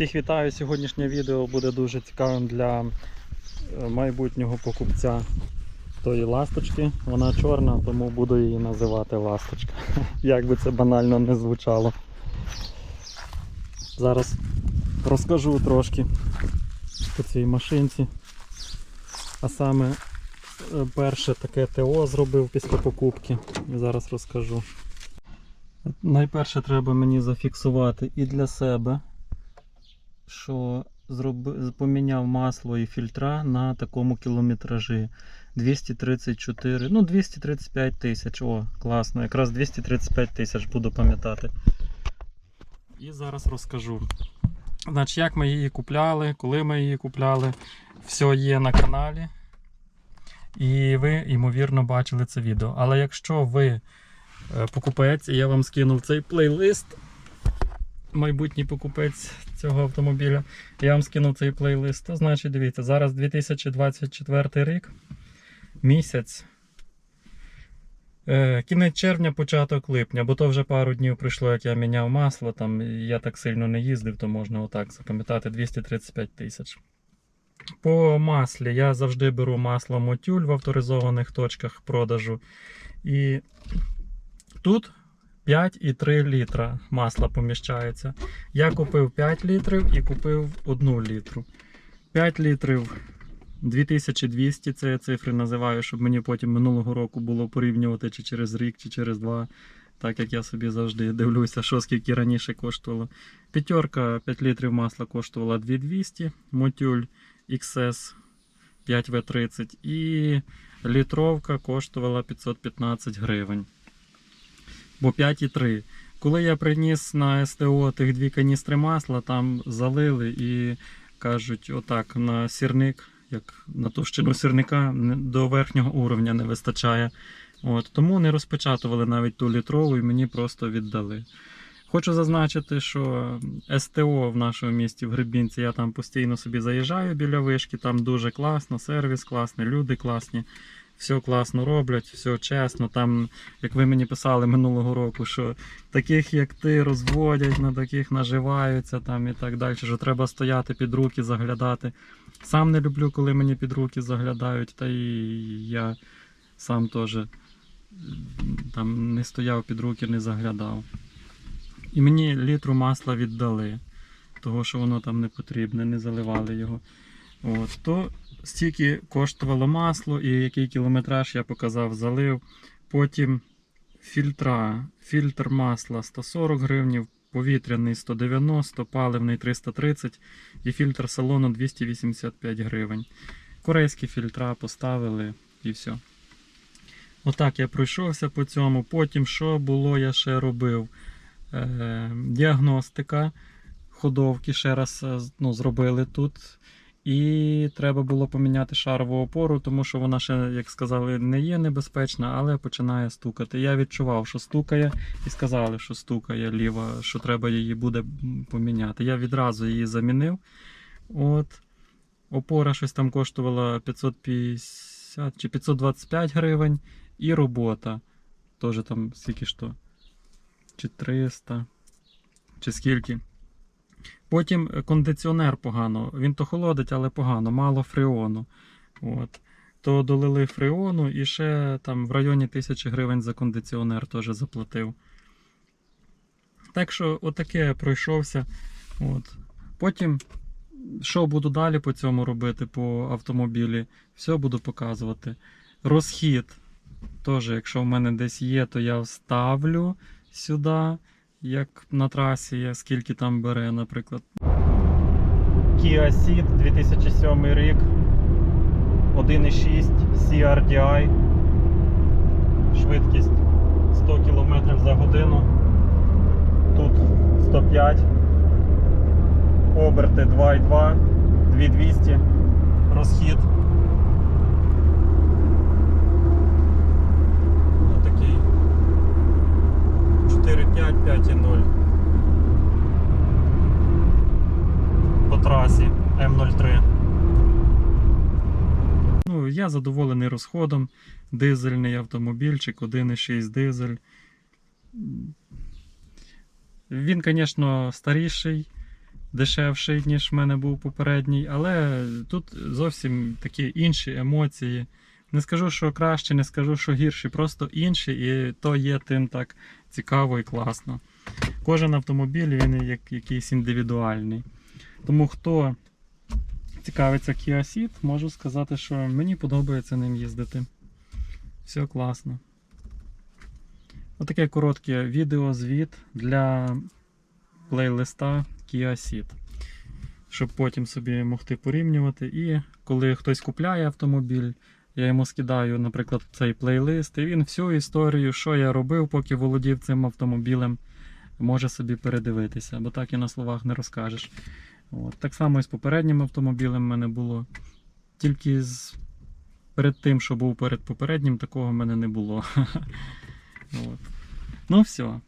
Всіх вітаю! Сьогоднішнє відео буде дуже цікавим для е, майбутнього покупця тої ласточки. Вона чорна, тому буду її називати ласточка. Як би це банально не звучало. Зараз розкажу трошки по цій машинці. А саме е, перше таке ТО зробив після покупки. І зараз розкажу. Найперше треба мені зафіксувати і для себе, що зроби, поміняв масло і фільтра на такому кілометражі 234, ну 235 тисяч. О, класно, якраз 235 тисяч буду пам'ятати. І зараз розкажу. Значить, як ми її купляли, коли ми її купляли, все є на каналі. І ви, ймовірно, бачили це відео. Але якщо ви е, покупець, і я вам скинув цей плейлист, майбутній покупець цього автомобіля, я вам скинув цей плейлист, то значить, дивіться, зараз 2024 рік, місяць. Е, Кінець червня, початок липня, бо то вже пару днів пройшло, як я міняв масло. Там я так сильно не їздив, то можна отак запам'ятати 235 тисяч. По маслі я завжди беру масло мотюль в авторизованих точках продажу. І тут 5,3 літра масла поміщається. Я купив 5 літрів і купив 1 літру. 5 літрів 2200 це я цифри називаю, щоб мені потім минулого року було порівнювати чи через рік, чи через два. Так як я собі завжди дивлюся, що скільки раніше коштувало. П'ятерка 5 літрів масла коштувала 2200, мотюль XS 5В30 і літровка коштувала 515 гривень. Бо 5,3. Коли я приніс на СТО тих дві каністри масла, там залили і кажуть, отак на сірник, як на товщину сірника, до верхнього уровня не вистачає. От, тому не розпечатували навіть ту літрову і мені просто віддали. Хочу зазначити, що СТО в нашому місті в Гребінці, я там постійно собі заїжджаю біля вишки, там дуже класно, сервіс класний, люди класні, все класно роблять, все чесно. Там, як ви мені писали минулого року, що таких як ти розводять, на таких наживаються там і так далі, що треба стояти під руки, заглядати. Сам не люблю, коли мені під руки заглядають, та і я сам теж там не стояв під руки, не заглядав. І мені літру масла віддали, того що воно там не потрібне, не заливали його. От, то стільки коштувало масло і який кілометраж я показав, залив. Потім фільтра, фільтр масла 140 гривнів, повітряний 190, паливний 330 і фільтр салону 285 гривень. Корейські фільтра поставили і все. Отак я пройшовся по цьому. Потім що було, я ще робив е, діагностика ходовки ще раз е, ну, зробили тут. І треба було поміняти шарову опору, тому що вона ще, як сказали, не є небезпечна, але починає стукати. Я відчував, що стукає, і сказали, що стукає ліва, що треба її буде поміняти. Я відразу її замінив. От. Опора щось там коштувала 550 чи 525 гривень. І робота. Теж там скільки ж то чи 300, чи скільки. Потім е, кондиціонер погано. Він то холодить, але погано, мало фреону. От. То долили фреону і ще там в районі 1000 гривень за кондиціонер теж заплатив. Так що, отаке пройшовся. От. Потім, що буду далі по цьому робити по автомобілі, все буду показувати. Розхід. Теж, якщо в мене десь є, то я вставлю сюди, як на трасі, скільки там бере, наприклад. Kia Ceed 2007 рік. 1,6 CRDI. Швидкість 100 км за годину. Тут 105. Оберти 2,2, 2200. Розхід. 5,0. По трасі М03. Ну, я задоволений розходом. Дизельний автомобільчик, 1,6 дизель. Він, звісно, старіший. дешевший, ніж в мене був попередній, але тут зовсім такі інші емоції. Не скажу, що краще, не скажу, що гірші, просто інші, і то є тим так цікаво і класно. Кожен автомобіль він як якийсь індивідуальний. Тому хто цікавиться Kia Ceed, можу сказати, що мені подобається ним їздити. Все класно. Отаке коротке відеозвіт для плейлиста Kia Ceed. Щоб потім собі могти порівнювати. І коли хтось купляє автомобіль, я йому скидаю, наприклад, цей плейлист, і він всю історію, що я робив, поки володів цим автомобілем, може собі передивитися, бо так і на словах не розкажеш. От. Так само і з попереднім автомобілем в мене було. Тільки з... перед тим, що був перед попереднім, такого в мене не було. От. Ну все.